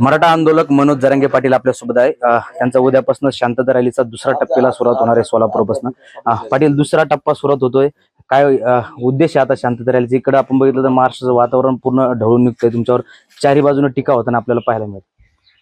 मराठा आंदोलक मनोज जरंगे पाटील आपल्यासोबत आहे त्यांचा उद्यापासून शांतता रॅलीचा दुसरा टप्प्याला सुरुवात होणार आहे सोलापूरपासून. पाटील दुसरा टप्पा सुरुवात होतोय. काय उद्देश आहे आता शांतता रॅलीचा? इकडे आपण बघितलं तर महाराष्ट्राचं वातावरण पूर्ण ढवळून निघतंय. तुमच्यावर चारी बाजूने टीका होताना आपल्याला पाहायला मिळत.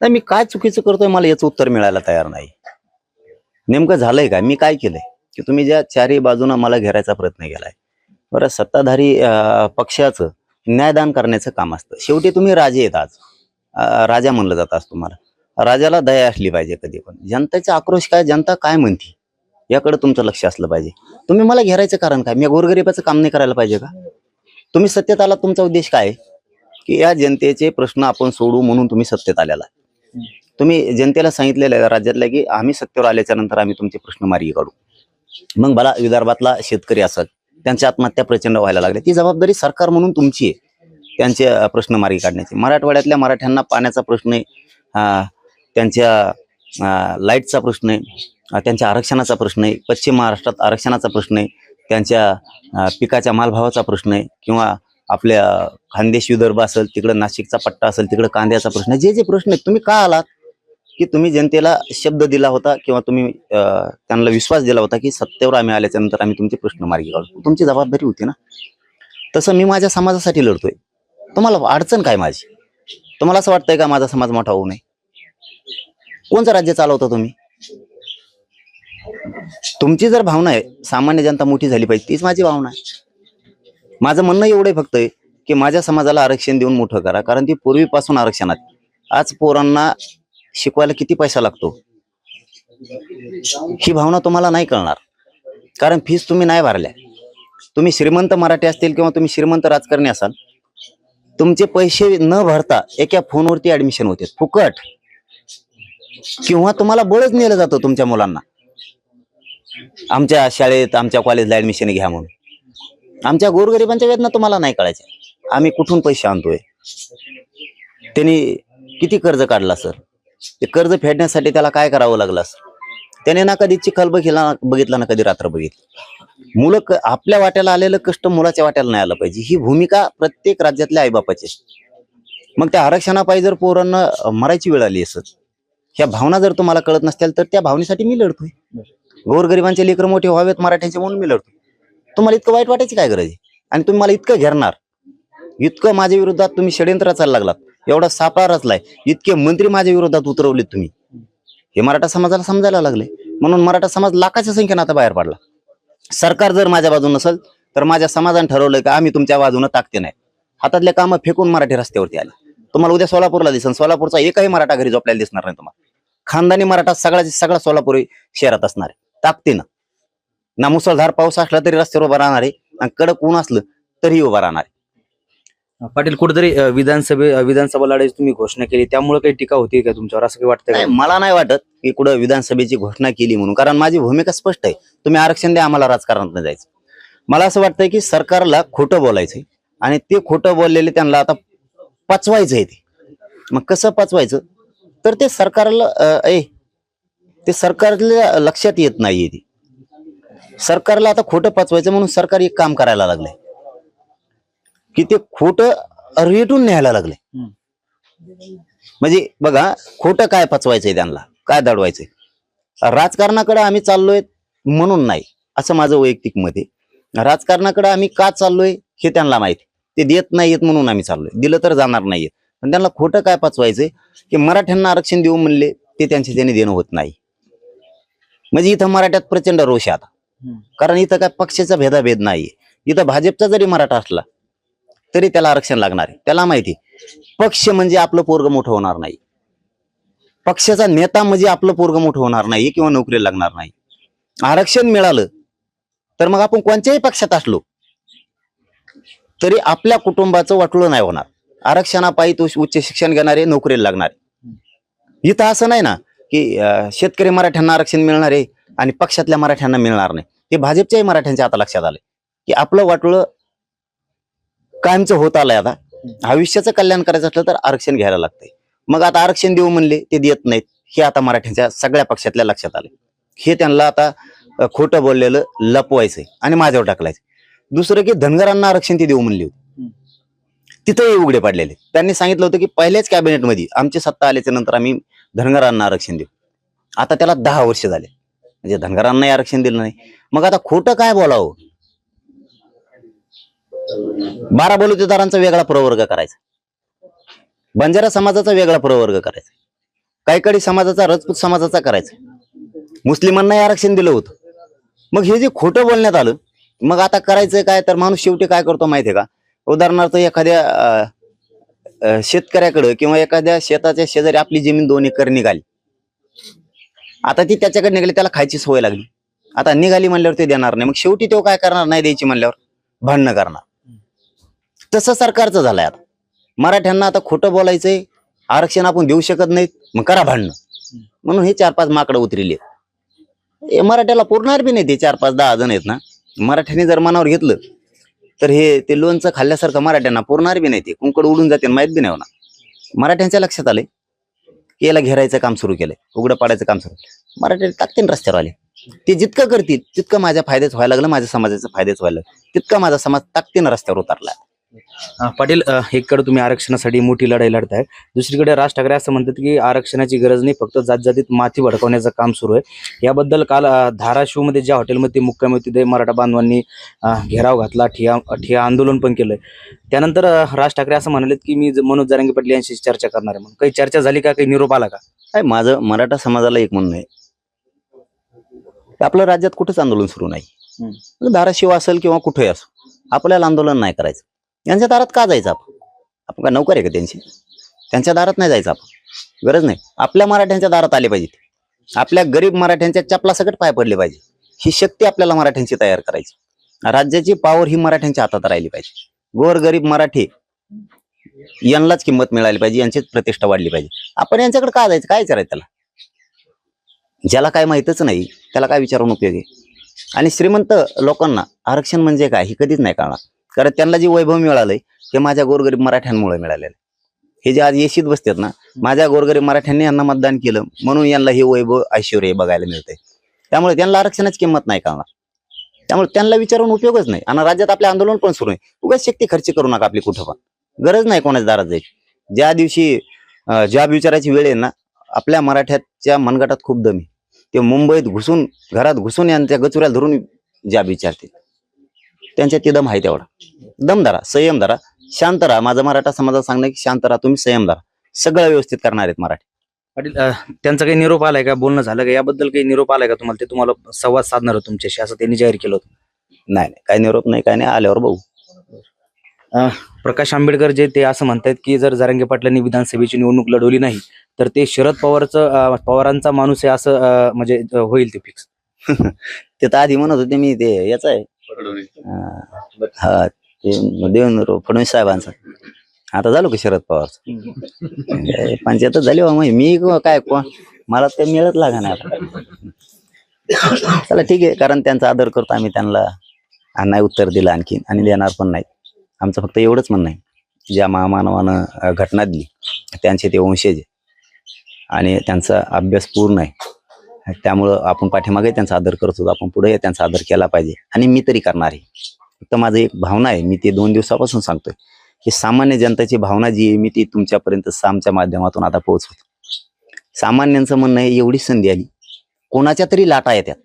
नाही मी काय चुकीचं करतोय मला याचं उत्तर मिळायला तयार नाही. नेमकं झालंय काय मी काय केलंय? की तुम्ही ज्या चारही बाजूने मला घेरायचा प्रयत्न केलाय. बरं सत्ताधारी पक्षाचं न्यायदान करण्याचं काम असतं. शेवटी तुम्ही राजे आहेत आज. राजा म्हणलं जात असतो तुम्हाला राजाला दया असली पाहिजे कधी पण. जनतेचा आक्रोश काय? जनता काय म्हणते? याकडे तुमचं लक्ष असलं पाहिजे. तुम्ही मला घेरायचं कारण काय? मी गोरगरिबाचं काम नाही करायला पाहिजे का? तुम्ही सत्तेत आला तुमचा उद्देश काय? आहे? की या जनतेचे प्रश्न आपण सोडू म्हणून तुम्ही सत्तेत आलेला. तुम्ही जनतेला सांगितलेलं आहे राज्यातल्या की आम्ही सत्तेवर आल्याच्यानंतर आम्ही तुमचे प्रश्न मार्गी काढू. मग मला विदर्भातला शेतकरी असत त्यांच्या आत्महत्या प्रचंड व्हायला लागल्या. ती जबाबदारी सरकार म्हणून तुमची आहे. त्यांचे प्रश्न मार्गी काढण्याचे. मराठवाड्यातल्या मराठ्यांना पाण्याचा प्रश्न आहे त्यांच्या लाईटचा प्रश्न आहे त्यांच्या आरक्षणाचा प्रश्न आहे पश्चिम महाराष्ट्रात आरक्षणाचा प्रश्न आहे त्यांच्या पिकाच्या मालभावाचा प्रश्न आहे किंवा आपल्या खानदेश विदर्भ असेल तिकडं नाशिकचा पट्टा असेल तिकडं कांद्याचा प्रश्न आहे. जे जे प्रश्न आहेत तुम्ही का आलात? की तुम्ही जनतेला शब्द दिला होता किंवा तुम्ही त्यांना विश्वास दिला होता की सत्तेवर आम्ही आल्याच्यानंतर आम्ही तुमचे प्रश्न मार्गी काढू? तुमची जबाबदारी होती ना? तसं मी माझ्या समाजासाठी लढतोय. तुम्हाला अडचण काय माझी? तुम्हाला असं वाटतंय का माझा समाज मोठा होऊ नये? कोणचं राज्य चालवता तुम्ही? तुमची जर भावना आहे सामान्य जनता मोठी झाली पाहिजे तीच माझी भावना आहे. माझं म्हणणं एवढं फक्त आहे की माझ्या समाजाला आरक्षण देऊन मोठं करा कारण ती पूर्वीपासून आरक्षणात आज पोरांना शिकवायला किती पैसा लागतो? ही भावना तुम्हाला नाही कळणार. कारण फीस तुम्ही नाही भरल्या. तुम्ही श्रीमंत मराठी असतील किंवा तुम्ही श्रीमंत राजकारणी असाल तुमचे पैसे न भरता एका फोनवरती ऍडमिशन होते. फुकट. किंवा तुम्हाला बळच नेलं जातं तुमच्या मुलांना. आमच्या शाळेत आमच्या कॉलेजला ऍडमिशन घ्या म्हणून. आमच्या गोरगरिबांच्या वेदना तुम्हाला नाही कळायच्या. आम्ही कुठून पैसे आणतोय? त्यांनी किती कर्ज काढला सर? ते कर्ज फेडण्यासाठी त्याला काय करावं लागलं सर? त्याने ना कधी चिखल बघितला बघितला ना कधी रात्र बघितली. मुलं आपल्या वाट्याला आलेलं कष्ट मुलाच्या वाट्याला नाही आलं पाहिजे. ही भूमिका प्रत्येक राज्यातल्या आईबापाची मग त्या आरक्षणापायी जर पोरांना मरायची वेळ आली असत ह्या भावना जर तुम्हाला कळत नसतील तर त्या भावनेसाठी मी लढतोय. गोरगरिबांचे लेकर मोठे व्हावेत मराठ्यांचे म्हणून मी लढतो तुम्हाला इतकं वाईट वाटायची काय गरज आहे? आणि तुम्ही मला इतकं घेरणार. इतकं माझ्या विरोधात तुम्ही षडयंत्र चालला लागलात. एवढा सापळा रचलाय. इतके मंत्री माझ्या विरोधात उतरवलेत तुम्ही. हे मराठा समाजाला समजायला लागले. म्हणून मराठा समाज लाखाच्या संख्येनं आता बाहेर पडला. सरकार जर माझ्या बाजून नसेल तर माझ्या समाजाने ठरवलं की आम्ही तुमच्या बाजूनं ताकते नाही. हातातले कामं फेकून मराठी रस्त्यावरती आले. तुम्हाला उद्या सोलापूरला दिसन सोलापूरचा एकही मराठा घरी झोपल्याला दिसणार नाही तुम्हाला. खानदानी मराठा सगळ्या सगळा सोलापुरी शहरात असणार आहे. ताकतीनं ना मुसळधार पाऊस असला तरी रस्त्यावर उभा राहणार आहे आणि कडक ऊन असलं तरीही उभा राहणार आहे. पाटील कुठेतरी विधानसभे विधानसभा लढायची तुम्ही घोषणा केली त्यामुळे काही टीका होती का तुमच्यावर? असं काही वाटतं मला नाही वाटत की कुठं विधानसभेची घोषणा केली म्हणून कारण माझी भूमिका स्पष्ट आहे. तुम्ही आरक्षण द्या आम्हाला राजकारणात जायचं. मला असं वाटतंय की सरकारला खोटं बोलायचंय आणि ते खोटं बोललेले त्यांना आता पाचवायचं आहे ते. मग कसं पचवायचं? तर ते सरकारला ए ते सरकारला लक्षात येत नाहीये ते. सरकारला आता खोटं पचवायचं म्हणून सरकार एक काम करायला लागलंय. की ते खोटं रेटून न्यायला लागले. म्हणजे बघा खोटं काय पचवायचंय त्यांना? काय दडवायचंय? राजकारणाकडे आम्ही चाललोय म्हणून नाही असं माझं वैयक्तिक मत आहे. राजकारणाकडे आम्ही का चाललोय हे त्यांना माहिती ते देत नाहीयेत म्हणून आम्ही चाललोय. दिलं तर जाणार नाहीयेत. पण त्यांना खोटं काय पचवायचंय? की मराठ्यांना आरक्षण देऊ म्हणले ते त्यांचे त्याने देणं होत नाही. म्हणजे इथं मराठ्यात प्रचंड रोष आहे आता. कारण इथं काय पक्षाचा भेदाभेद नाहीये. इथं भाजपचा जरी मराठा असला तरी त्याला आरक्षण लागणार आहे. त्याला माहिती पक्ष म्हणजे आपलं पोरग मोठं होणार नाही. पक्षाचा नेता म्हणजे आपलं पोरग मोठं होणार नाही किंवा नोकरीला लागणार नाही. आरक्षण मिळालं तर मग आपण कोणत्याही पक्षात असलो तरी आपल्या कुटुंबाचं वाटलं नाही होणार. आरक्षणापायी तो उच्च शिक्षण घेणारे नोकरीला लागणार. इथं असं नाही ना की शेतकरी मराठ्यांना आरक्षण मिळणार आहे आणि पक्षातल्या मराठ्यांना मिळणार नाही. हे भाजपच्याही मराठ्यांच्या आता लक्षात आलंय की आपलं वाटलं कायमचं होत आलंय आता. भविष्याचं कल्याण करायचं असलं तर आरक्षण घ्यायला लागतंय. मग आता आरक्षण देऊ म्हणले ते देत नाहीत. हे आता मराठ्यांच्या सगळ्या पक्षातल्या लक्षात आले हे त्यांना आता खोटं बोललेलं लपवायचंय आणि माझ्यावर टाकलायचं दुसरं की धनगरांना आरक्षण ती देऊ म्हणली होती. तिथंही उघडे पडलेले. त्यांनी सांगितलं होतं की पहिल्याच कॅबिनेटमध्ये आमची सत्ता आल्याच्यानंतर आम्ही धनगरांना आरक्षण देऊ. आता त्याला दहा वर्ष झाले. म्हणजे धनगरांनाही आरक्षण दिलं नाही. मग आता खोटं काय बोलावं? बारा बलुतेदारांचा वेगळा प्रवर्ग करायचा. बंजारा समाजाचा वेगळा प्रवर्ग करायचा. काहीकडे समाजाचा राजपूत समाजाचा करायचा. मुस्लिमांनाही आरक्षण दिलं होतं. मग हे जे खोटं बोलण्यात आलं मग आता करायचं काय? तर माणूस शेवटी काय करतो माहितीये का? उदाहरणार्थ एखाद्या शेतकऱ्याकडं किंवा एखाद्या शेताच्या शेजारी आपली जमीन दोन एकर निघाली. आता ती त्याच्याकडे निघाली त्याला खायची सवय लागली. आता निघाली म्हणल्यावर ते देणार नाही. मग शेवटी तो काय करणार? नाही द्यायची म्हणल्यावर भांडणं करणार. तसं सरकारचं झालंय आता. मराठ्यांना आता खोटं बोलायचंय आरक्षण आपण देऊ शकत नाहीत मग करा भांडणं. म्हणून हे चार पाच माकडं उतरिले हे मराठ्याला पुरणार बी नाही ते चार पाच दहा जण आहेत ना. मराठ्याने जर मनावर घेतलं तर हे ते लोणचं खाल्ल्यासारखं मराठ्यांना पुरणार बी नाही ते कुंकड उडून जाते माहीत बी नाही होणार. मराठ्यांच्या लक्षात आले की याला घेरायचं काम सुरू केलंय उघडं पाडायचं काम सुरू मराठ्याने टाकतील रस्त्यावर आले. ते जितकं करतील तितकं माझ्या फायद्याच व्हायला लागलं माझ्या समाजाचं फायद्याच व्हायला लागलं. तितका माझा समाज ताकदीनं रस्त्यावर उतरला. पाटील एकीकडे तुम्ही आरक्षणासाठी मोठी लढाई लढताय. दुसरीकडे राज ठाकरे असं म्हणतात की आरक्षणाची गरज नाही फक्त जातजातीत माथी भडकवण्याचं काम सुरू आहे. याबद्दल काल धाराशिवमध्ये ज्या हॉटेलमध्ये मुक्कामी होते ते मराठा बांधवांनी घेराव घातला ठिया ठिया आंदोलन पण केलंय. त्यानंतर राज ठाकरे असं म्हणालेत की मी मनोज जरांगे पाटील यांशी चर्चा करणार आहे म्हणून. काही चर्चा झाली का काही निरोप आला का? काय माझं मराठा समाजाला एक म्हणणं आहे. आपल्या राज्यात कुठंच आंदोलन सुरू नाही. धाराशिव असेल किंवा कुठेही असो आपल्याला आंदोलन नाही करायचं. यांच्या दारात का जायचं आपण? आपण काय नौकर आहे का त्यांची? त्यांच्या दारात नाही जायचं आपण. गरज नाही. आपल्या मराठ्यांच्या दारात आले पाहिजेत. आपल्या गरीब मराठ्यांच्या चपलासकट पाय पडले पाहिजे ही शक्ती आपल्याला मराठ्यांची तयार करायची. राज्याची पावर ही मराठ्यांच्या हातात राहिली पाहिजे. गोरगरीब मराठी यांनाच किंमत मिळाली पाहिजे यांचीच प्रतिष्ठा वाढली पाहिजे. आपण यांच्याकडे का जायचं? काय विचारायचं त्याला? ज्याला काय माहितच नाही त्याला काय विचारून उपयोगी आणि श्रीमंत लोकांना आरक्षण म्हणजे काय? हे कधीच नाही कळणार. कारण त्यांना जे वैभव मिळालंय ते माझ्या गोरगरीब मराठ्यांमुळे मिळालेलं हे जे आज येशीत बसतात ना माझ्या गोरगरीब मराठ्यांनी यांना मतदान केलं म्हणून यांना हे वैभव ऐश्वर्य बघायला मिळतंय. त्यामुळे त्यांना आरक्षणाची किंमत नाही कामा त्यामुळे त्यांना विचारून उपयोगच नाही. आणि राज्यात आपले आंदोलन पण सुरू आहे. उगाच शक्ती खर्च करू नका आपली कुठं पण. गरज नाही कोणाच्या दारात जायची. ज्या दिवशी जॉब विचारायची वेळ आहे ना आपल्या मराठ्याच्या मनगटात खूप दमी ते मुंबईत घुसून घरात घुसून यांच्या गचुऱ्याला धरून जॉब विचारतील त्यांच्या ते दम आहे तेवढा दम धरा संयम धरा. शांत राहा. माझा मराठा समाजात सांगणं की शांत राहा तुम्ही संयम धरा. सगळं व्यवस्थित करणार आहेत मराठी. पाटील अं, त्यांचा काही निरोप आलाय का? बोलणं झालं का? याबद्दल काही निरोप आलाय का तुम्हाला? ते तुम्हाला संवाद साधणार तुमच्याशी असं त्यांनी जाहीर केलं होतं. नाही नाही. काय निरोप नाही काय नाही. आल्यावर बघू. प्रकाश आंबेडकर जे ते असं म्हणतात की जर जरांगे पाटलांनी विधानसभेची निवडणूक लढवली नाही तर ते शरद पवारचं अं, पवारांचा माणूस आहे असं अं, म्हणजे अं, होईल ते फिक्स ते तर आधी म्हणत होते मी ते याच आहे. हा. ते देवेंद्र फडणवीस साहेबांचा. आता झालो की शरद पवार पंचायत झाली बा मग मी काय को- मला ते मिळत लागा नाही आता. चला ठीक आहे कारण त्यांचा आदर करतो आम्ही त्यांना. नाही उत्तर दिलं आणखी आणि देणार पण नाही. आमचं फक्त एवढंच म्हणणं आहे. ज्या महामानवानं घटना दिली त्यांचे ते वंशज. आणि त्यांचा अभ्यास पूर्ण आहे. त्यामुळं आपण पाठीमागे त्यांचा आदर करत होतो. आपण पुढे त्यांचा आदर केला पाहिजे. आणि मी तरी करणार आहे. फक्त माझं एक भावना आहे. मी ते दोन दिवसापासून सांगतोय. की सामान्य जनतेची भावना जी आहे मी ती तुमच्यापर्यंत सामच्या माध्यमातून आता पोहोचवतो. सामान्यांचं म्हणणं आहे एवढी संधी आली. कोणाच्या तरी लाटा येतात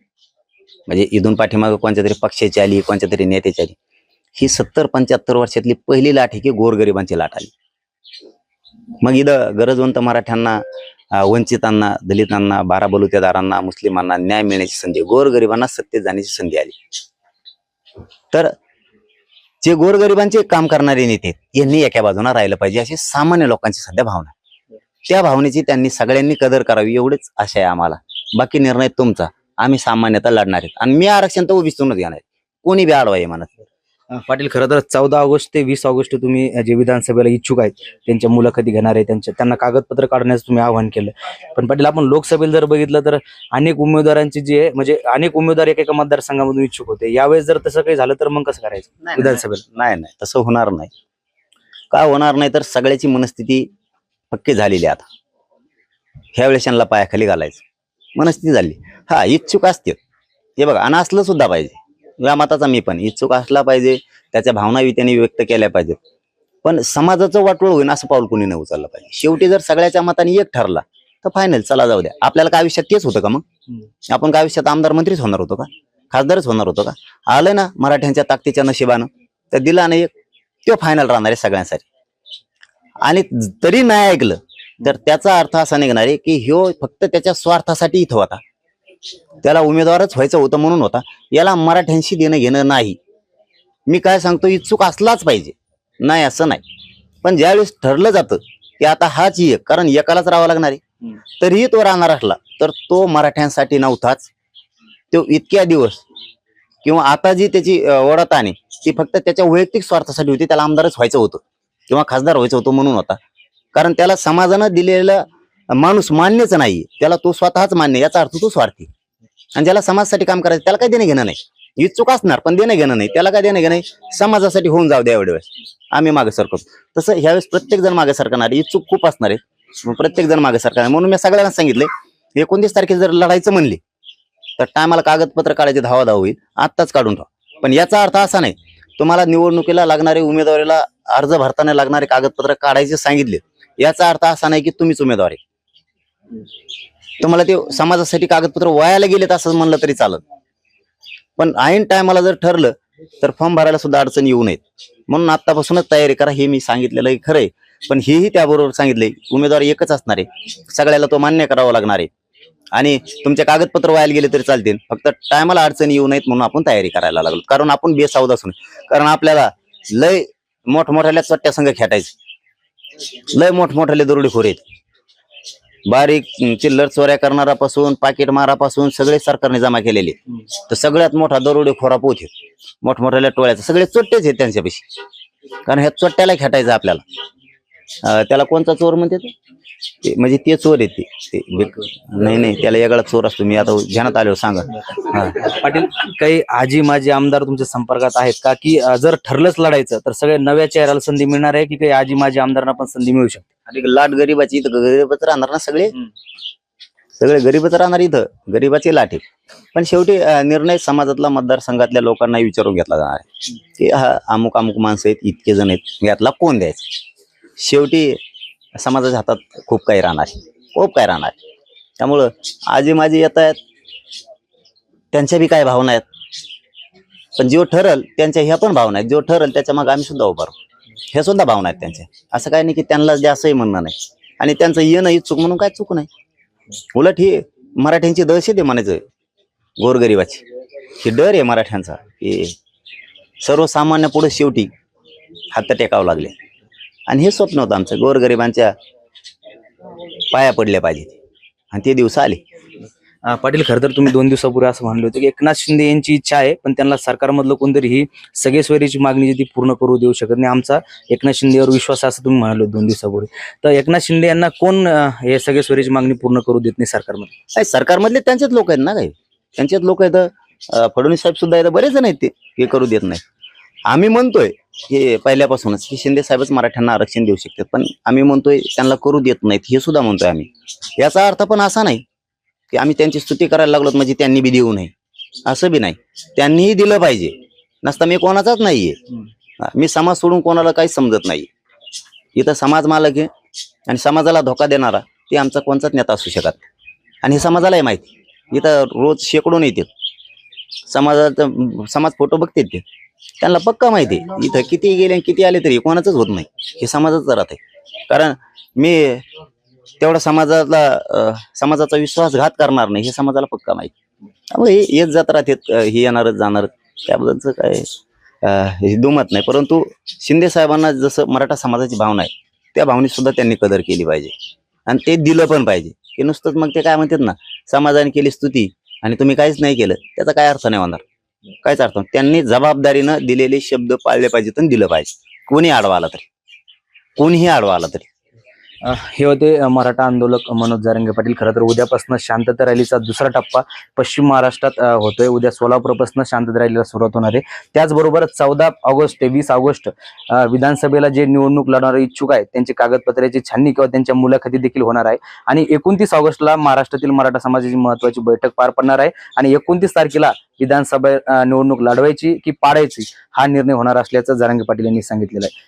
म्हणजे इथून पाठीमागे कोणत्या तरी पक्षाची आली कोणत्या तरी नेत्याची आली. ही सत्तर पंच्याहत्तर वर्षातली पहिली लाट आहे की गोरगरिबांची लाट आली. मग इथं गरजवंत मराठ्यांना वंचितांना दलितांना बारा बलुतेदारांना मुस्लिमांना न्याय मिळण्याची संधी गोरगरिबांना सत्तेत जाण्याची संधी आली. तर जे गोरगरिबांचे काम करणारे नेते आहेत, यांनी एका बाजूला राहिलं पाहिजे अशी सामान्य लोकांची सध्या भावना त्या भावनेची त्यांनी सगळ्यांनी कदर करावी एवढीच आशा आहे आम्हाला. बाकी निर्णय तुमचा. आम्ही सामान्यतः लढणार आहेत. आणि मी आरक्षण तर उभिस्तूनच घेणार आहे. कोणी बी आडवा म्हणत पाटील खरं तर चौदा ऑगस्ट ते वीस ऑगस्ट तुम्ही जे विधानसभेला इच्छुक आहेत त्यांच्या मुलाखती घेणार आहे त्यांच्या त्यांना कागदपत्र काढण्याचं तुम्ही आवाहन केलं. पण पाटील आपण लोकसभेला जर बघितलं तर अनेक उमेदवारांची जी आहे म्हणजे अनेक उमेदवार एका एका मतदारसंघामधून इच्छुक होते. यावेळेस जर तसं काही झालं तर मग कसं करायचं? विधानसभेला? नाही नाही. तसं होणार नाही. का होणार नाही? तर सगळ्याची मनस्थिती पक्की झालेली आहे आता. ह्या वेळेस यांना पायाखाली घालायचं. मनस्थिती झाली. हा इच्छुक असतील. हे बघा आणि असलं सुद्धा पाहिजे. या मताचा मी पण. इच्छुक असला पाहिजे त्याच्या भावना त्यांनी व्यक्त केल्या पाहिजेत. पण समाजाचं वाटोळ होईन असं पाऊल कोणी नाही उचललं पाहिजे. शेवटी जर सगळ्याच्या मताने एक ठरला तर फायनल चला जाऊ द्या. आपल्याला काय आयुष्यात तेच होतं का मग. आपण काय आयुष्यात आमदार मंत्रीच होणार होतो का? खासदारच होणार होतो का? आलं ना मराठ्यांच्या ताकदीच्या नशिबानं. तर दिला ना एक तो फायनल राहणार आहे सगळ्यांसाठी. आणि तरी नाही ऐकलं तर त्याचा अर्थ असा निघणार आहे की ह्यो फक्त त्याच्या स्वार्थासाठी इथं होता. त्याला उमेदवारच व्हायचं होतं म्हणून होता. याला मराठ्यांशी देणं घेणं नाही. मी काय सांगतो इच्छुक असलाच पाहिजे. नाही असं नाही. पण ज्यावेळेस ठरलं जातं की आता हाच एक कारण एकालाच राहावं लागणार आहे. तरीही तो राहणार असला तर तो मराठ्यांसाठी नव्हताच. तो इतक्या दिवस किंवा आता जी त्याची ओढत आहे ती फक्त त्याच्या वैयक्तिक स्वार्थासाठी होती त्याला आमदारच व्हायचं होतं. किंवा खासदार व्हायचं होतं म्हणून होता. कारण त्याला समाजानं दिलेला माणूस मान्यच नाही. त्याला तो स्वतःच मान्य याचा अर्थ तो स्वार्थी आणि ज्याला समाजासाठी काम करायचं त्याला काय देणं घेणं नाही. इच्छुक असणार पण देणं घेणं नाही. त्याला काय देणं घेणं नाही? समाजासाठी होऊन जाऊ द्या एवढ्या वेळेस. आम्ही मागे सरकतो तसं ह्यावेळेस प्रत्येक जण मागे सरकणार आहे. इच्छुक खूप असणार आहे प्रत्येक जण मागे सरकणार म्हणून मी सगळ्यांना सांगितलंय एकोणतीस तारखेला जर लढायचं म्हणले तर टायमाला कागदपत्र काढायची धावा धाव होईल. आत्ताच काढून ठेवा. पण याचा अर्थ असा नाही. तुम्हाला निवडणुकीला लागणारे उमेदवारीला अर्ज भरताना लागणारे कागदपत्र काढायचे सांगितले. याचा अर्थ असा नाही की तुम्हीच उमेदवार आहे. तुम्हाला ते समाजासाठी कागदपत्र वायाला गेलेत असं म्हणलं तरी चालत. पण ऐन टायमाला जर ठरलं तर फॉर्म भरायला सुद्धा अडचण येऊ नयेत. म्हणून आतापासूनच तयारी करा हे मी सांगितलेलं आहे खरंय पण हेही त्याबरोबर सांगितलंय उमेदवार एकच असणार आहे. सगळ्याला तो मान्य करावा लागणार आहे. आणि तुमचे कागदपत्र व्हायला गेले तरी चालतील. फक्त टायमाला अडचणी येऊ नयेत म्हणून आपण तयारी करायला लागलो. कारण आपण बेसावध असून. कारण आपल्याला लय मोठमोठ्याल्या चट्ट्या संघ खेटायचे. लय मोठमोठ्याले दरोडेखोर आहेत. बारीक चिल्लर चोऱ्या करणारापासून पाकिट मारापासून सगळे सरकारने जमा केलेले. तर सगळ्यात मोठा दरोडेखोरा पोत आहे मोठमोठ्या टोळ्याचा. सगळे चोट्टेच आहेत त्यांच्यापेक्षा कारण ह्या चोट्ट्याला खेटायचं आपल्याला. त्याला कोणता चोर म्हणते ते? म्हणजे ते चोर आहेत ते. नाही नाही त्याला वेगळा चोर असतो. मी आता ध्यानात आलो सांगा. पाटील काही आजी माजी आमदार तुमच्या संपर्कात आहेत का? की जर ठरलंच लढायचं तर सगळे नव्या चेहऱ्याला संधी मिळणार आहे की काही आजी माजी आमदारांना पण संधी मिळू शकते? आणि लाट गरीबाची इथं गरीबच राहणार ना सगळे. सगळे गरीबच राहणार इथं. गरीबाची लाट आहे पण शेवटी निर्णय समाजातला मतदारसंघातल्या लोकांना विचारून घेतला जाणार आहे. की हा अमुक अमुक माणसं आहेत इतके जण आहेत यातला कोण द्यायचं? शेवटी समाजाच्या हातात खूप काही राहणार. खूप काही राहणार. त्यामुळं आजी माझी येत आहेत. त्यांच्या बी काय भावना आहेत. पण जो ठरल त्यांच्या ह्या पण भावना आहेत. जो ठरल त्याच्या मग आम्ही सुद्धा उभा राहू. हे सुद्धा भावना आहेत त्यांच्या असं काय नाही की त्यांना जास्तही म्हणणं नाही. आणि त्यांचं येणं इच्छुक म्हणून काय चूक नाही. उलट ही मराठ्यांची दहशत आहे म्हणायचं. गोरगरिबाची. ही डर आहे मराठ्यांचा की सर्वसामान्य पुढे शेवटी हात टेकावं लागले. आणि हे स्वप्न होतं आमचं. गोरगरिबांच्या पाया पडल्या पाहिजे आणि ते दिवस आले. पाटील खरं तर तुम्ही दोन दिवसापूर्वी असं म्हणले होते की एकनाथ शिंदे यांची इच्छा आहे पण त्यांना सरकारमधलं कोणतरी ही सगळे सोयरीची मागणी जी ती पूर्ण करू देऊ शकत नाही. आमचा एकनाथ शिंदेवर विश्वास असं तुम्ही म्हणाले दोन दिवसापूर्वी. तर एकनाथ शिंदे यांना कोण हे सगळे सोयरीची मागणी पूर्ण करू देत नाही सरकारमध्ये काय सरकारमधले त्यांचेच लोक आहेत ना काही. त्यांचेच लोक आहेत. फडणवीस साहेब सुद्धा आहेत. बरेच जण आहेत ते हे करू देत नाही आम्ही म्हणतोय हे पहिल्यापासूनच की शिंदे साहेबच मराठ्यांना आरक्षण देऊ शकतात पण आम्ही म्हणतोय त्यांना करू देत नाहीत हे सुद्धा म्हणतोय आम्ही. याचा अर्थ पण असा नाही की आम्ही त्यांची स्तुती करायला लागलो म्हणजे त्यांनी बी देऊ नये. असं बी नाही. त्यांनीही दिलं पाहिजे. नसता मी कोणाचाच नाहीये. मी समाज सोडून कोणाला काही समजत नाही. इथं समाज मालक आहे आणि समाजाला धोका देणारा ते आमचा कोणताच नेता असू शकत आणि हे समाजालाही माहिती इथं रोज शेकडून येतील समाजाचं समाज फोटो बघते ते. त्यांना पक्का माहिती आहे. इथं किती गेले आणि किती आले तरी कोणाचंच होत नाही. हे समाजाचं राहत आहे. कारण मी तेवढा समाजाला समाजाचा विश्वासघात करणार नाही हे समाजाला पक्का माहिती. त्यामुळे हे येत जात राहतात हे येणारच जाणार त्याबद्दलचं काय हे दुमत नाही. परंतु शिंदे साहेबांना जसं मराठा समाजाची भावना आहे त्या भावनेत सुद्धा त्यांनी कदर केली पाहिजे. आणि ते दिलं पण पाहिजे. की नुसतंच मग ते काय म्हणतात ना समाजाने केली स्तुती आणि तुम्ही काहीच नाही केलं त्याचा काय अर्थ नाही होणार. काहीच अर्थ नाही. त्यांनी जबाबदारीनं दिलेले शब्द पाळले पाहिजेत आणि दिलं पाहिजे. कोणी आडवा आला तरी. कोणीही आडवा आला तरी. हे होते मराठा आंदोलक मनोज जारंगे पाटील. खरं तर उद्यापासून शांतता रॅलीचा दुसरा टप्पा पश्चिम महाराष्ट्रात होतोय. उद्या सोलापूरपासून शांतता रॅलीला सुरुवात होणार आहे. त्याचबरोबर चौदा ऑगस्ट ते वीस ऑगस्ट विधानसभेला जे निवडणूक लढणारे इच्छुक आहेत त्यांची कागदपत्राची छाननी किंवा त्यांच्या मुलाखती देखील होणार आहे. आणि एकोणतीस ऑगस्टला महाराष्ट्रातील मराठा समाजाची महत्वाची बैठक पार पडणार आहे. आणि एकोणतीस तारखेला विधानसभा निवडणूक लढवायची की पाडायची हा निर्णय होणार असल्याचं जारंगे पाटील यांनी सांगितलेलं आहे.